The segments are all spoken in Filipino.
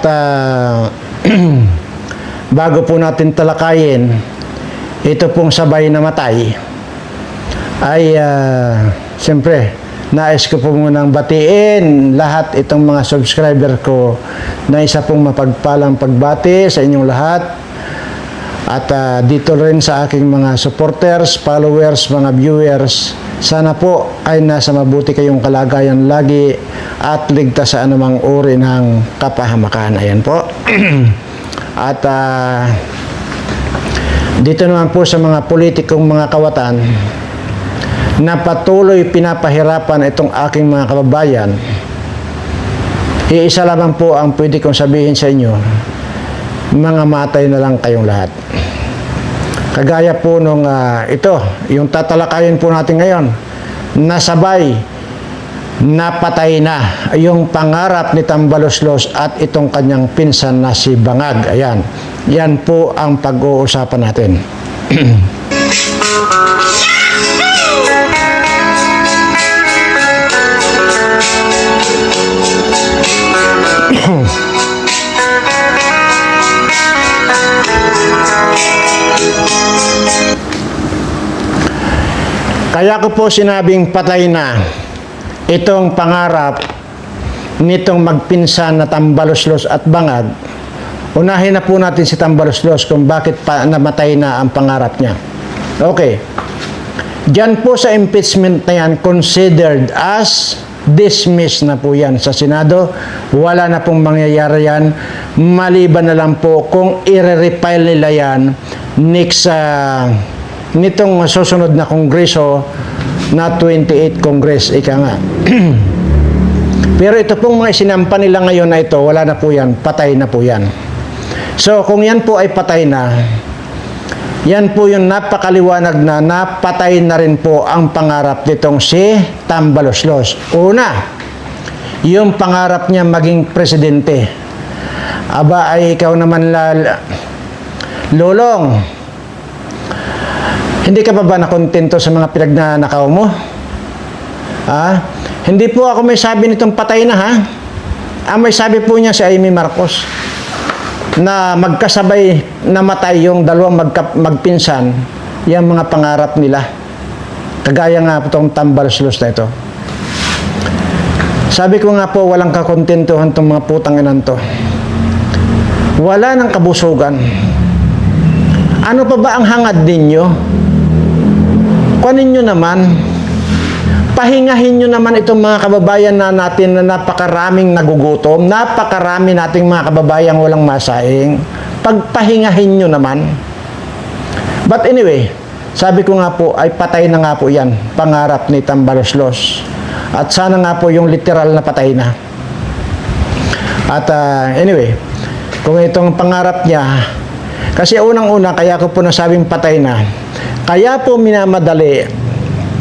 At ah, bago po natin talakayin ito pong sabay na matay ay uh, siyempre nais ko po munang batiin lahat itong mga subscriber ko na isa pong mapagpalang pagbati sa inyong lahat at ah, dito rin sa aking mga supporters, followers, mga viewers, sana po ay nasa mabuti kayong kalagayan lagi at ligtas sa anumang uri ng kapahamakan. Ayan po. at ah, dito naman po sa mga politikong mga kawatan na patuloy pinapahirapan itong aking mga kababayan, iisa lamang po ang pwede kong sabihin sa inyo, mga matay na lang kayong lahat. Kagaya po nung ah, ito, yung tatalakayin po natin ngayon, nasabay, napatay na yung pangarap ni Tambaloslos at itong kanyang pinsan na si Bangag. Ayan, yan po ang pag-uusapan natin. Kaya ko po sinabing patay na itong pangarap nitong magpinsan na Tambaloslos at Bangag. Unahin na po natin si Tambaloslos kung bakit pa namatay na ang pangarap niya. Okay. Diyan po sa impeachment na yan, considered as dismissed na po yan sa Senado. Wala na pong mangyayari yan. Maliban na lang po kung i-refile nila yan next sa nitong susunod na kongreso na 28 Congress, ika nga. Pero ito pong mga isinampa nila ngayon na ito, wala na po yan, patay na po yan. So, kung yan po ay patay na, yan po yung napakaliwanag na napatay na rin po ang pangarap nitong si Tambaloslos. Una, yung pangarap niya maging presidente. Aba ay ikaw naman lal... Lolong, hindi ka pa ba nakontento sa mga pinagnanakaw mo? Ha? Hindi po ako may sabi nitong patay na ha. Ang may sabi po niya si Amy Marcos na magkasabay namatay yung dalawang magka, magpinsan yung mga pangarap nila. Kagaya nga po itong tambalslos na ito. Sabi ko nga po, walang kakontentuhan itong mga putang inan to. Wala ng kabusugan. Ano pa ba ang hangad ninyo? Kunin nyo naman, pahingahin nyo naman itong mga kababayan na natin na napakaraming nagugutom, napakarami nating mga kababayan walang masaing. Pagpahingahin nyo naman. But anyway, sabi ko nga po ay patay na nga po yan, pangarap ni Tambaloslos. At sana nga po yung literal na patay na. At ah, anyway, kung itong pangarap niya, kasi unang-una, kaya ko po nasabing patay na, kaya po minamadali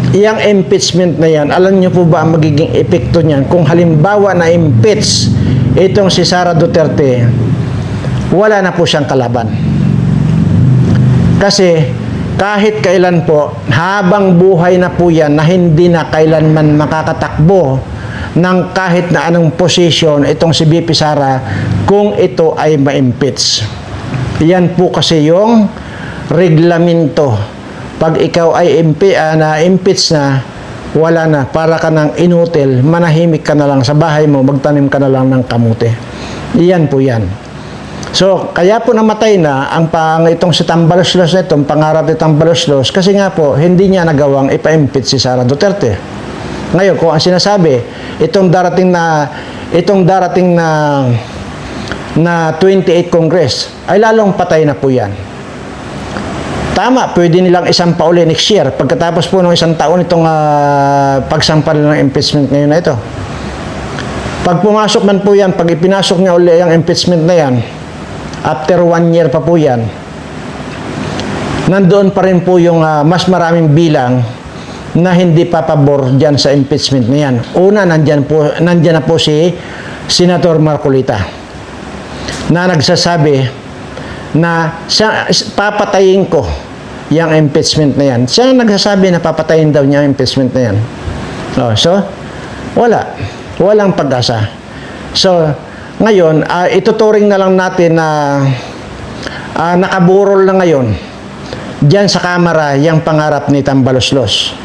iyang impeachment na yan, alam niyo po ba ang magiging epekto niyan? Kung halimbawa na impeach itong si Sara Duterte, wala na po siyang kalaban. Kasi kahit kailan po, habang buhay na po yan na hindi na kailanman makakatakbo ng kahit na anong posisyon itong si BP Sara kung ito ay ma-impeach. Yan po kasi yung reglamento pag ikaw ay MP, ah, na impeach na, wala na, para ka ng inutil, manahimik ka na lang sa bahay mo, magtanim ka na lang ng kamote. Iyan po yan. So, kaya po namatay na ang pang itong si Tambaloslos na itong pangarap ni Tambaloslos kasi nga po, hindi niya nagawang ipa-impeach si Sara Duterte. Ngayon, kung ang sinasabi, itong darating na itong darating na na 28 Congress ay lalong patay na po yan. Tama, pwede nilang isang uli next year. Pagkatapos po ng isang taon itong uh, pagsampal ng impeachment ngayon na ito. Pag pumasok man po yan, pag ipinasok niya uli ang impeachment na yan, after one year pa po yan, nandoon pa rin po yung uh, mas maraming bilang na hindi papabor dyan sa impeachment na yan. Una, nandyan, po, nandyan na po si Senator Marcolita na nagsasabi na siya, papatayin ko yung impeachment na yan. Siya nagsasabi na papatayin daw niya ang impeachment na yan. Oh, so, wala. Walang pag-asa. So, Ngayon, ah, ituturing na lang natin na ah, nakaburol na ngayon diyan sa kamera yung pangarap ni Tambaloslos.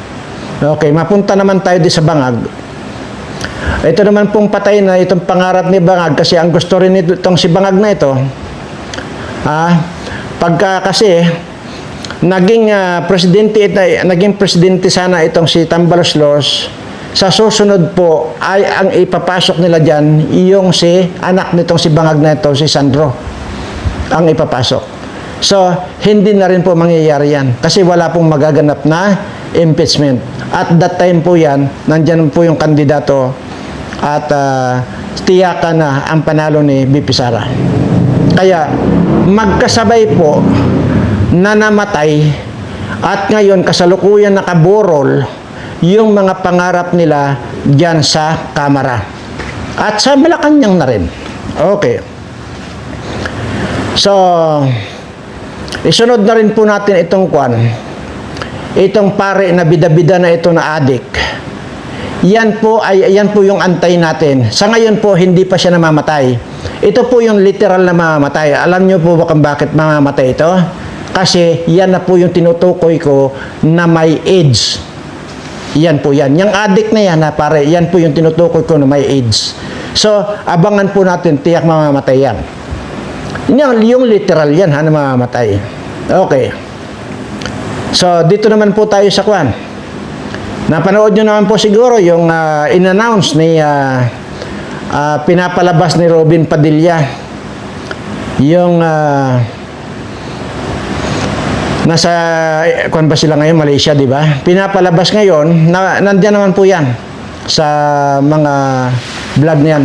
Okay, mapunta naman tayo di sa bangag. Ito naman pong patay na itong pangarap ni Bangag kasi ang gusto rin itong si Bangag na ito. Ah, pagka kasi naging ah, presidente ito- naging presidente sana itong si Tambaloslos sa susunod po ay ang ipapasok nila diyan yung si anak nitong si Bangag na ito si Sandro ang ipapasok. So, hindi na rin po mangyayari yan kasi wala pong magaganap na impeachment. At that time po yan, nandyan po yung kandidato at uh, tiyakan na ang panalo ni BP Sara. Kaya, magkasabay po na namatay at ngayon kasalukuyan nakaburol yung mga pangarap nila dyan sa Kamara. At sa Malacanang na rin. Okay. So, isunod na rin po natin itong kwan. Itong pare na bida-bida na ito na adik. Yan po ay yan po yung antay natin. Sa ngayon po hindi pa siya namamatay. Ito po yung literal na mamamatay. Alam niyo po ba kung bakit mamamatay ito? Kasi yan na po yung tinutukoy ko na may AIDS. Yan po yan. Yung addict na yan, ha, pare, yan po yung tinutukoy ko na may AIDS. So, abangan po natin, tiyak mamamatay yan. Yung, yung literal yan, ha, na mamamatay. Okay. So, dito naman po tayo sa kwan. Napanood nyo naman po siguro yung ah, in-announce ni ah, ah, pinapalabas ni Robin Padilla yung ah, nasa eh, kwan ba sila ngayon? Malaysia di ba? Pinapalabas ngayon na, nandiyan naman po yan sa mga vlog niyan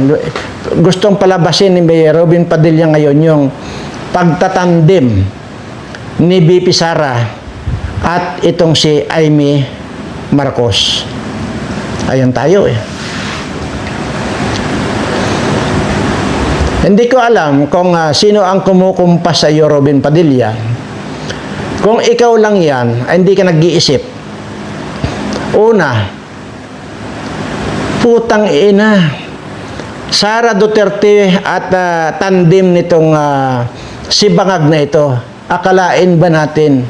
gustong palabasin ni Mayor Robin Padilla ngayon yung pagtatandim ni BP Sara at itong si Amy Marcos. Ayan tayo eh hindi ko alam kung ah, sino ang kumukumpas sa iyo Robin Padilla kung ikaw lang yan, hindi ka nag-iisip. Una, putang ina. Sara Duterte at ah, tandem nitong ah, si Bangag na ito. Akalain ba natin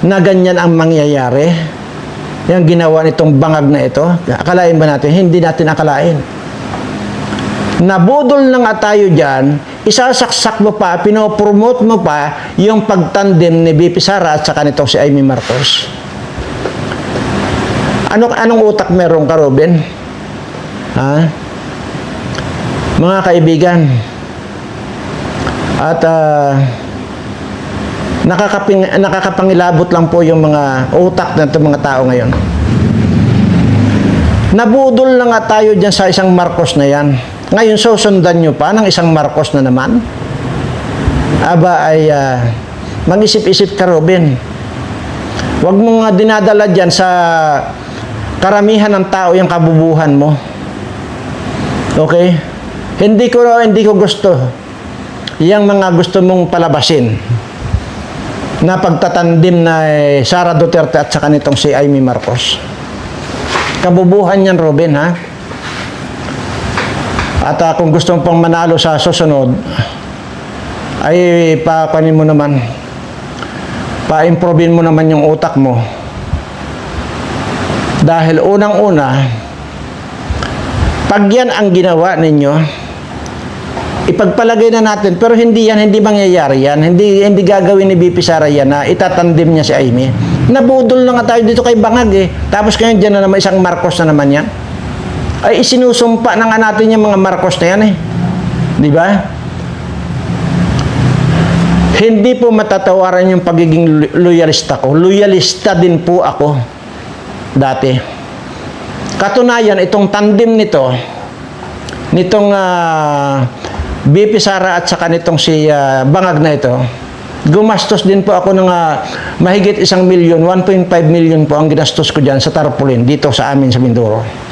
na ganyan ang mangyayari? Yung ginawa nitong bangag na ito, akalain ba natin? Hindi natin akalain. Nabudol na nga tayo dyan, isasaksak mo pa, pinopromote mo pa yung pagtandem ni BP Sara at saka nitong si Amy Marcos. Ano, anong utak meron ka, Robin? Ha? Mga kaibigan, at ah, nakakaping, nakakapangilabot lang po yung mga utak ng mga tao ngayon. Nabudol na nga tayo dyan sa isang Marcos na yan. Ngayon, susundan nyo pa ng isang Marcos na naman? Aba ay ah, mag-isip-isip ka, Robin. Huwag mo nga dinadala dyan sa karamihan ng tao yung kabubuhan mo. Okay? Hindi ko hindi ko gusto yung mga gusto mong palabasin na pagtatandim na eh, Sara Duterte at saka nitong si Amy Marcos. Kabubuhan yan, Robin, ha? At ah, kung gusto mo pang manalo sa susunod, ay papanin mo naman, pa-improvein mo naman yung utak mo. Dahil unang-una, pag yan ang ginawa ninyo, ipagpalagay na natin, pero hindi yan, hindi mangyayari yan, hindi, hindi gagawin ni BP Sara yan na itatandim niya si Amy. Nabudol na nga tayo dito kay Bangag eh. Tapos ngayon dyan na naman isang Marcos na naman yan ay isinusumpa na nga natin yung mga Marcos na yan eh. Di ba? Hindi po matatawaran yung pagiging lo- loyalista ko. Loyalista din po ako dati. Katunayan, itong tandem nito, nitong ah, BP Sara at saka nitong si ah, Bangag na ito, gumastos din po ako ng ah, mahigit isang milyon, 1.5 million po ang ginastos ko dyan sa tarpaulin dito sa amin sa Mindoro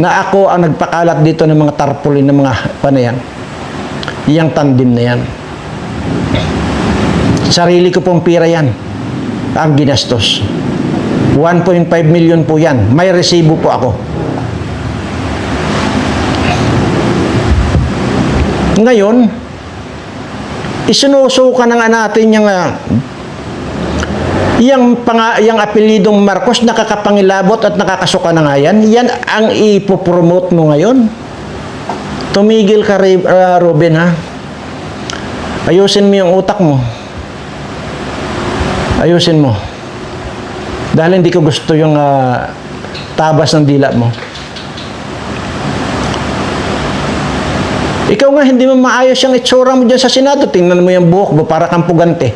na ako ang nagpakalat dito ng mga tarpaulin ng mga panayan. Yang tandem na yan. Sarili ko pong pira yan. Ang ginastos. 1.5 million po yan. May resibo po ako. Ngayon, isinusuka na natin yung ah, yung, panga, yung apelidong Marcos nakakapangilabot at nakakasuka na nga yan. Yan ang ipopromote mo ngayon. Tumigil ka, ah, Ruben, ha? Ayusin mo yung utak mo. Ayusin mo. Dahil hindi ko gusto yung ah, tabas ng dila mo. Ikaw nga, hindi mo maayos yung itsura mo dyan sa Senado. Tingnan mo yung buhok mo, para kang pugante.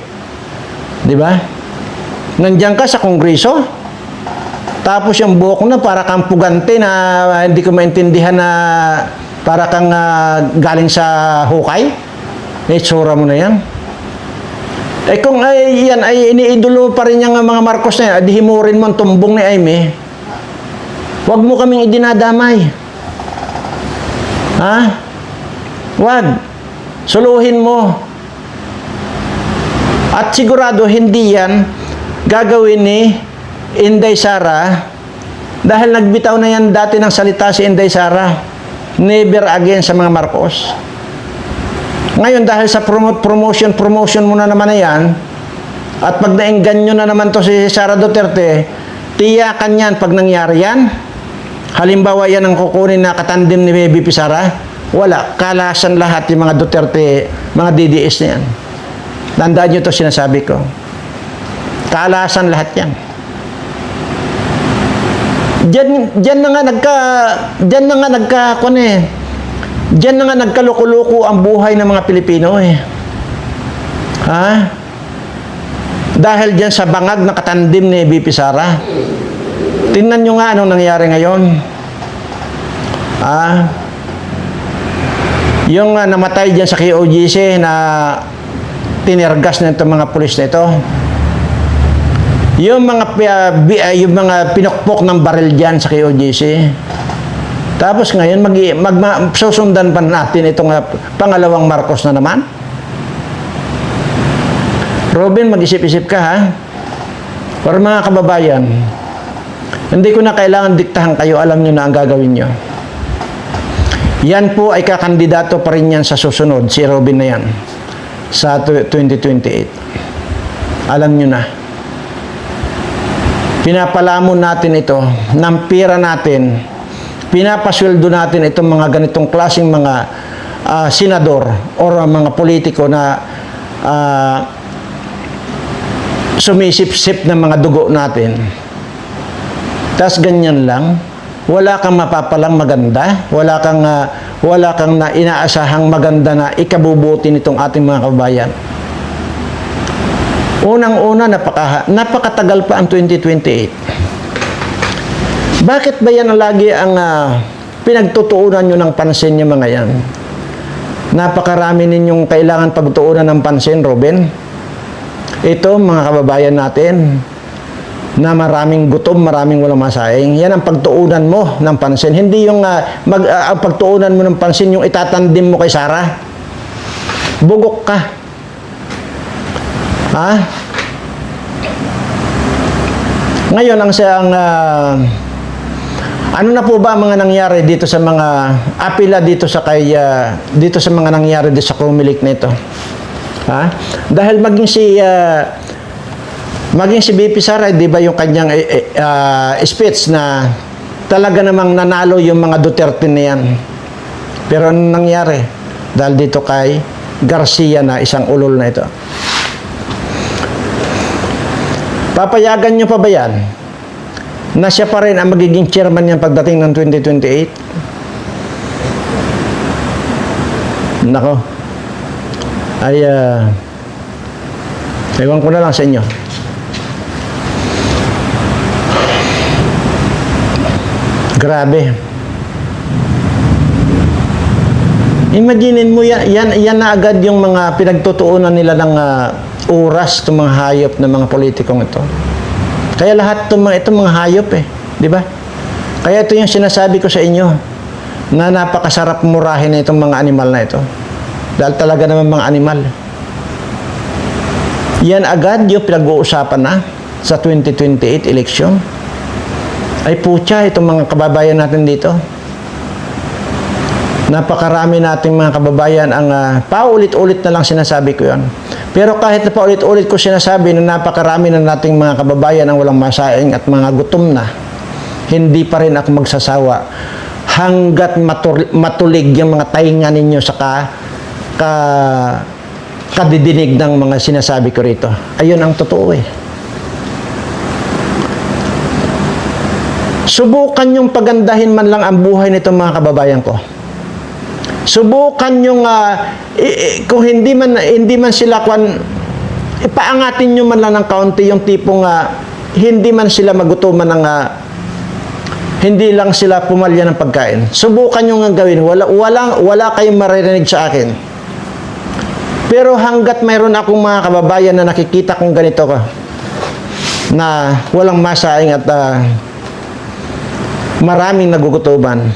Di ba? Nandiyan ka sa Kongreso. Tapos yung buhok na para kang pugante na hindi ko maintindihan na para kang ah, galing sa hukay. May itsura mo na yan. Eh kung ay, yan ay iniidolo pa rin yung mga Marcos na yan, adi himurin mo ang tumbong ni Aime, huwag mo kaming idinadamay. Ha? Huwag. Suluhin mo. At sigurado hindi yan gagawin ni Inday Sara dahil nagbitaw na yan dati ng salita si Inday Sara. Never again sa mga Marcos. Ngayon dahil sa promote, promotion, promotion mo na naman na yan, at pag naenggan nyo na naman to si Sara Duterte, tiyakan yan pag nangyari yan. Halimbawa yan ang kukunin na katandim ni Baby Sara, wala. Kalasan lahat yung mga Duterte, mga DDS na yan. Tandaan nyo to sinasabi ko. Kalasan lahat yan. Diyan, diyan na nga nagka, diyan na nga nagka, kung eh, diyan na nga nagkaloko-loko ang buhay ng mga Pilipino eh. Ha? Dahil diyan sa bangag na katandim ni BP Sara. Tingnan nyo nga anong nangyari ngayon. Ah, yung ah, namatay diyan sa KOGC na tinirgas na itong mga pulis na ito. Yung mga ah, yung mga pinokpok ng baril diyan sa KOGC. Tapos ngayon mag, mag, ma- susundan pa natin itong ah, pangalawang Marcos na naman. Robin, mag-isip-isip ka ha. Para mga kababayan, hindi ko na kailangan diktahan kayo, alam nyo na ang gagawin nyo. Yan po ay kakandidato pa rin yan sa susunod, si Robin na yan, sa tw- 2028. Alam nyo na. Pinapalamon natin ito, ng pira natin, pinapasweldo natin itong mga ganitong klaseng mga ah, senador o mga politiko na ah, sumisip-sip ng mga dugo natin. Tapos ganyan lang, wala kang mapapalang maganda, wala kang ah, wala kang na inaasahang maganda na ikabubuti nitong ating mga kabayan. Unang-una, napaka, napakatagal pa ang 2028. Bakit ba yan lagi ang ah, pinagtutuunan nyo ng pansin yung mga yan? Napakarami ninyong kailangan pagtuunan ng pansin, Robin. Ito, mga kababayan natin, na maraming gutom, maraming walang masaing. Yan ang pagtuunan mo ng pansin. Hindi yung ah, mag, ah, ang pagtuunan mo ng pansin yung itatandim mo kay Sarah. Bugok ka. Ha? Ngayon, ang siyang ah, ano na po ba ang mga nangyari dito sa mga apila dito sa kay ah, dito sa mga nangyari dito sa Comelec na ito? Ha? Dahil maging si ah, maging si BP Sara, di ba yung kanyang ah, speech na talaga namang nanalo yung mga Duterte na yan. Pero anong nangyari? Dahil dito kay Garcia na isang ulol na ito. Papayagan nyo pa ba yan? Na siya pa rin ang magiging chairman niyan pagdating ng 2028? Nako. Ay, ah, ewan ko na lang sa inyo. Grabe. Imaginin mo yan, yan, yan na agad yung mga pinagtutuunan nila ng ah, oras itong mga hayop ng mga politikong ito. Kaya lahat itong mga, itong mga hayop eh. Di ba? Kaya ito yung sinasabi ko sa inyo na napakasarap murahin na itong mga animal na ito. Dahil talaga naman mga animal. Yan agad yung pinag-uusapan na sa 2028 election. Ay putya, itong mga kababayan natin dito. Napakarami nating mga kababayan ang ah, paulit-ulit na lang sinasabi ko yon. Pero kahit na paulit-ulit ko sinasabi na napakarami na nating mga kababayan ang walang masaing at mga gutom na, hindi pa rin ako magsasawa hanggat matur- matulig yung mga tainga ninyo sa ka, ka, kadidinig ng mga sinasabi ko rito. Ayun ang totoo eh. Subukan yung pagandahin man lang ang buhay nitong mga kababayan ko. Subukan yung i- kung hindi man hindi man sila kwan ipaangatin nyo man lang ng kaunti yung tipong ah, hindi man sila magutuman ng ah, hindi lang sila pumalya ng pagkain. Subukan nyo nga gawin. Wala, wala, wala kayong maririnig sa akin. Pero hanggat mayroon akong mga kababayan na nakikita kong ganito ko, na walang masaing at ah, maraming nagugutuban,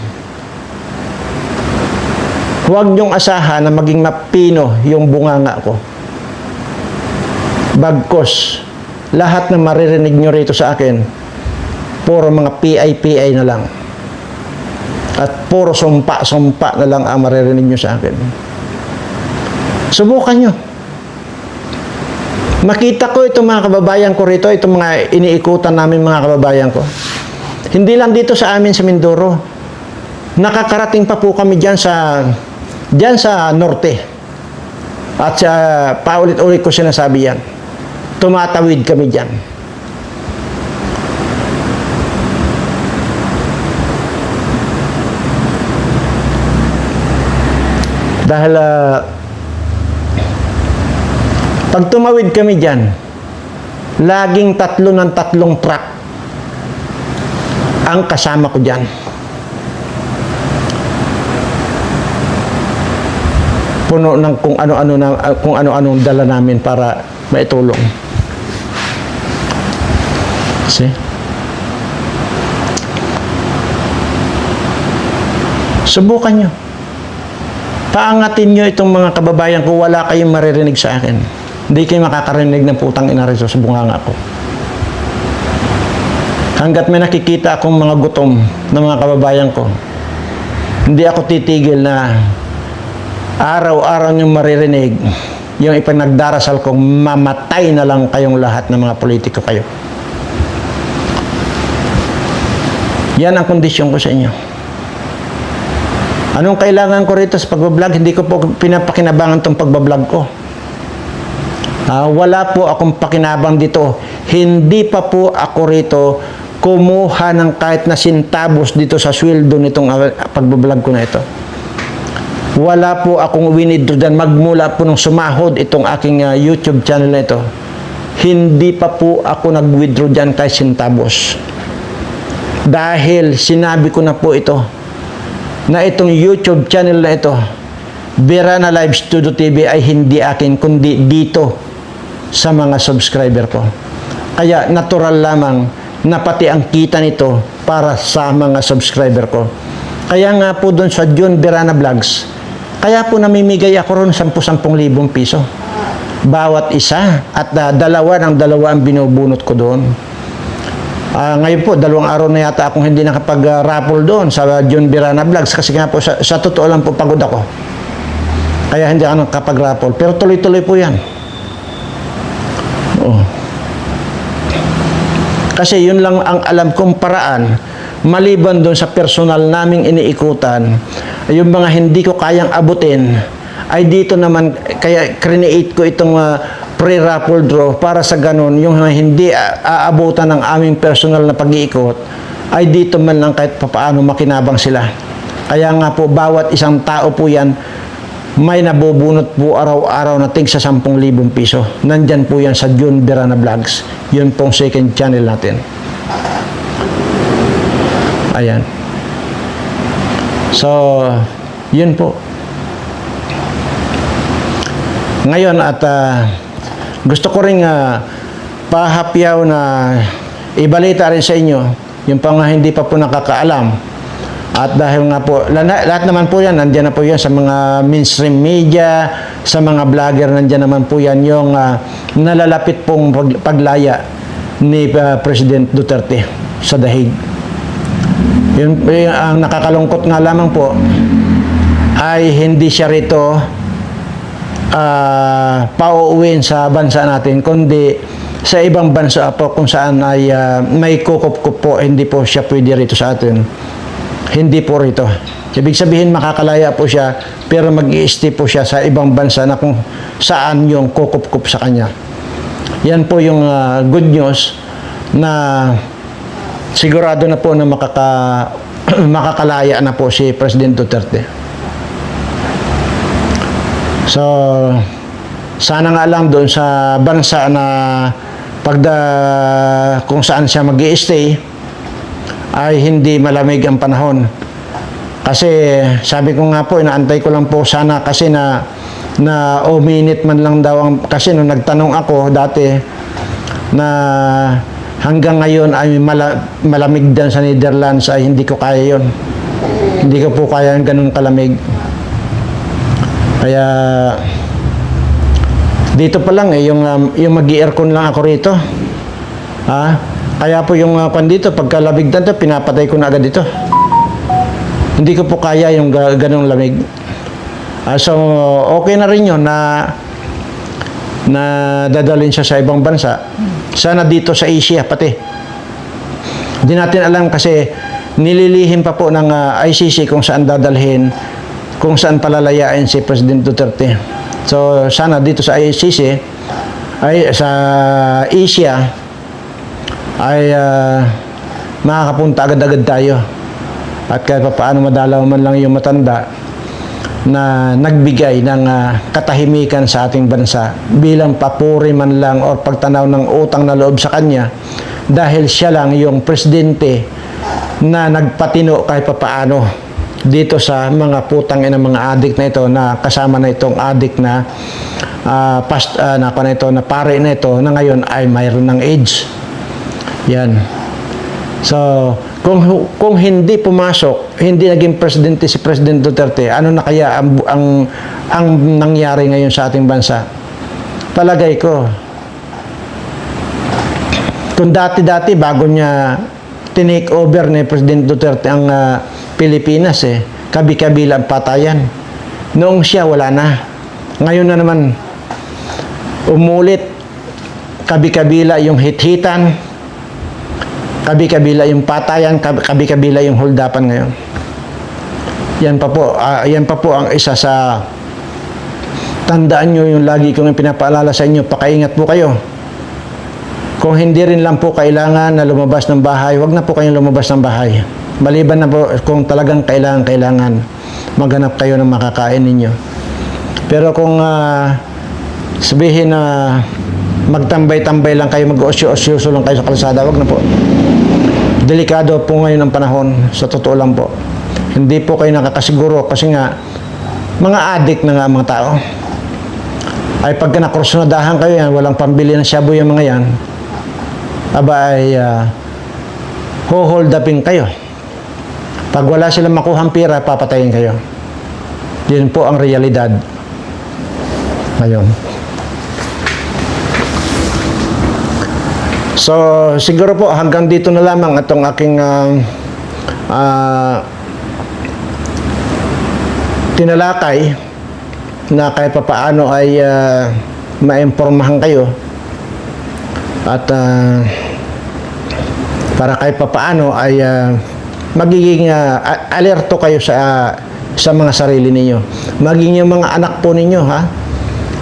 huwag niyong asahan na maging mapino yung bunganga ko. Bagkos, lahat na maririnig nyo rito sa akin, puro mga PI-PI na lang. At puro sumpa-sumpa na lang ang maririnig nyo sa akin. Subukan nyo. Makita ko itong mga kababayan ko rito, itong mga iniikutan namin mga kababayan ko. Hindi lang dito sa amin sa Mindoro. Nakakarating pa po kami diyan sa diyan sa norte. At sa paulit-ulit ko sinasabi yan. Tumatawid kami diyan. Dahil ah, pag tumawid kami diyan, laging tatlo ng tatlong truck ang kasama ko diyan. Puno ng kung ano-ano na ah, kung ano-anong dala namin para maitulong. See? Subukan nyo. Paangatin nyo itong mga kababayan ko, wala kayong maririnig sa akin. Hindi kayo makakarinig ng putang ina rito sa bunganga ko. Hanggat may nakikita akong mga gutom ng mga kababayan ko, hindi ako titigil na araw-araw niyong maririnig yung ipinagdarasal kong mamatay na lang kayong lahat ng mga politiko kayo. Yan ang kondisyon ko sa inyo. Anong kailangan ko rito sa pagbablog? Hindi ko po pinapakinabangan tong pagbablog ko. Ah, wala po akong pakinabang dito. Hindi pa po ako rito kumuha ng kahit na sintabos dito sa sweldo nitong ah, pagbablog ko na ito. Wala po akong winidro dyan. Magmula po nung sumahod itong aking ah, YouTube channel na ito. Hindi pa po ako nag-withdraw dyan kahit sintabos. Dahil sinabi ko na po ito, na itong YouTube channel na ito, Birana Live Studio TV ay hindi akin kundi dito sa mga subscriber ko. Kaya natural lamang na pati ang kita nito para sa mga subscriber ko. Kaya nga po doon sa John Birana Vlogs, kaya po namimigay ako ron 10-10 libong piso. Bawat isa at ah, dalawa ng dalawa ang binubunot ko doon. Ah, ngayon po, dalawang araw na yata akong hindi nakapag-raffle doon sa John Birana Vlogs kasi nga po, sa, sa totoo lang po pagod ako. Kaya hindi ako nakapag-raffle. Pero tuloy-tuloy po yan. Oo. Kasi yun lang ang alam kong paraan maliban doon sa personal naming iniikutan, yung mga hindi ko kayang abutin, ay dito naman, kaya create ko itong ah, pre-raffle draw para sa ganun, yung mga hindi aabutan ng aming personal na pag-iikot, ay dito man lang kahit papaano makinabang sila. Kaya nga po, bawat isang tao po yan, may nabubunot po araw-araw na tig sa 10,000 piso. Nandyan po yan sa June Berana Vlogs. Yun pong second channel natin. Ayan. So, yun po. Ngayon at ah, gusto ko ring ah, pahapyaw na ibalita rin sa inyo yung pang hindi pa po nakakaalam. At dahil nga po, lahat, naman po yan, nandiyan na po yan sa mga mainstream media, sa mga vlogger, nandiyan naman po yan yung ah, nalalapit pong pag- paglaya ni ah, President Duterte sa dahig. Yun, yun ang nakakalungkot nga lamang po, ay hindi siya rito ah, pauuwiin sa bansa natin, kundi sa ibang bansa po kung saan ay ah, may kukup-kup po, hindi po siya pwede rito sa atin. Hindi po rito. Ibig sabihin makakalaya po siya, pero mag stay po siya sa ibang bansa na kung saan yung kukup-kup sa kanya. Yan po yung ah, good news na sigurado na po na makaka, makakalaya na po si President Duterte. So, sana nga lang doon sa bansa na pagda kung saan siya mag stay ay hindi malamig ang panahon. Kasi sabi ko nga po, inaantay ko lang po sana kasi na na o minute man lang daw ang, kasi nung nagtanong ako dati na hanggang ngayon ay mala, malamig din sa Netherlands ay hindi ko kaya yon hindi ko po kaya yung ganun kalamig. Kaya dito pa lang eh yung um, yung magi-aircon lang ako rito. Ha? Kaya po yung uh, pan dito pagka labig na to pinapatay ko na agad dito hindi ko po kaya yung ga- ganung lamig. Ah, so okay na rin yun na na dadalhin siya sa ibang bansa sana dito sa Asia pati. Hindi natin alam kasi nililihim pa po ng ah, ICC kung saan dadalhin kung saan palalayain si President Duterte. So sana dito sa ICC ay sa Asia ay ah, makakapunta agad-agad tayo. At kahit pa paano madalaw man lang yung matanda na nagbigay ng ah, katahimikan sa ating bansa bilang papuri man lang o pagtanaw ng utang na loob sa kanya dahil siya lang yung presidente na nagpatino kahit papaano dito sa mga putang ina mga adik na ito na kasama na itong adik na ah, past ah, na, na ito na pare na ito na ngayon ay mayroon ng AIDS yan. So, kung kung hindi pumasok, hindi naging presidente si President Duterte, ano na kaya ang ang, ang nangyari ngayon sa ating bansa? Palagay ko. Kung dati-dati bago niya tinake over ni President Duterte ang ah, Pilipinas eh, kabi-kabila ang patayan. Noong siya wala na. Ngayon na naman umulit kabi-kabila yung hit-hitan, kabi-kabila yung patayan, kab- kabi-kabila yung holdapan ngayon. Yan pa po, ah, yan pa po ang isa sa tandaan nyo yung lagi kong pinapaalala sa inyo, pakaingat po kayo. Kung hindi rin lang po kailangan na lumabas ng bahay, wag na po kayong lumabas ng bahay. Maliban na po kung talagang kailangan, kailangan maghanap kayo ng makakain ninyo. Pero kung ah, sabihin na magtambay-tambay lang kayo, mag-osyo-osyoso lang kayo sa kalsada, wag na po. Delikado po ngayon ang panahon, sa totoo lang po. Hindi po kayo nakakasiguro kasi nga, mga adik na nga mga tao. Ay pagka nakursunadahan kayo yan, walang pambili ng shabu yung mga yan, aba ay uh, hold upin kayo. Pag wala silang makuhang pira, papatayin kayo. Yun po ang realidad. Ngayon. So, siguro po hanggang dito na lamang itong aking ah, ah, tinalakay na kahit papaano ay ah, maimpormahan kayo at ah, para kahit papaano ay ah, magiging a- alerto kayo sa sa mga sarili ninyo. Maging yung mga anak po ninyo ha.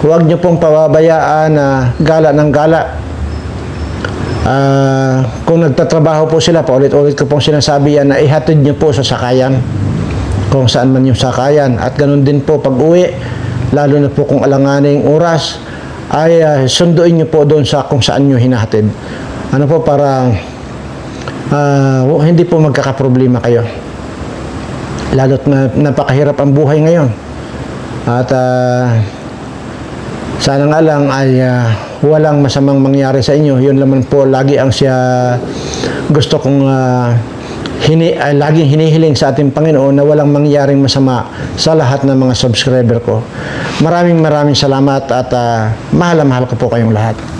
Huwag niyo pong pababayaan na gala ng gala. Ah, kung nagtatrabaho po sila, paulit-ulit ko pong sinasabi yan na ihatid niyo po sa sakayan. Kung saan man yung sakayan. At ganun din po pag uwi, lalo na po kung alanganin yung oras, ay ah, sunduin niyo po doon sa kung saan niyo hinahatid. Ano po para ah, hindi po magkakaproblema kayo. Lalo't na napakahirap ang buhay ngayon. At ah, sana nga lang ay ah, walang masamang mangyari sa inyo. Yun naman po lagi ang siya gusto kong ah, hini, ay, laging hinihiling sa ating Panginoon na walang mangyaring masama sa lahat ng mga subscriber ko. Maraming maraming salamat at ah, mahal mahal ko po kayong lahat.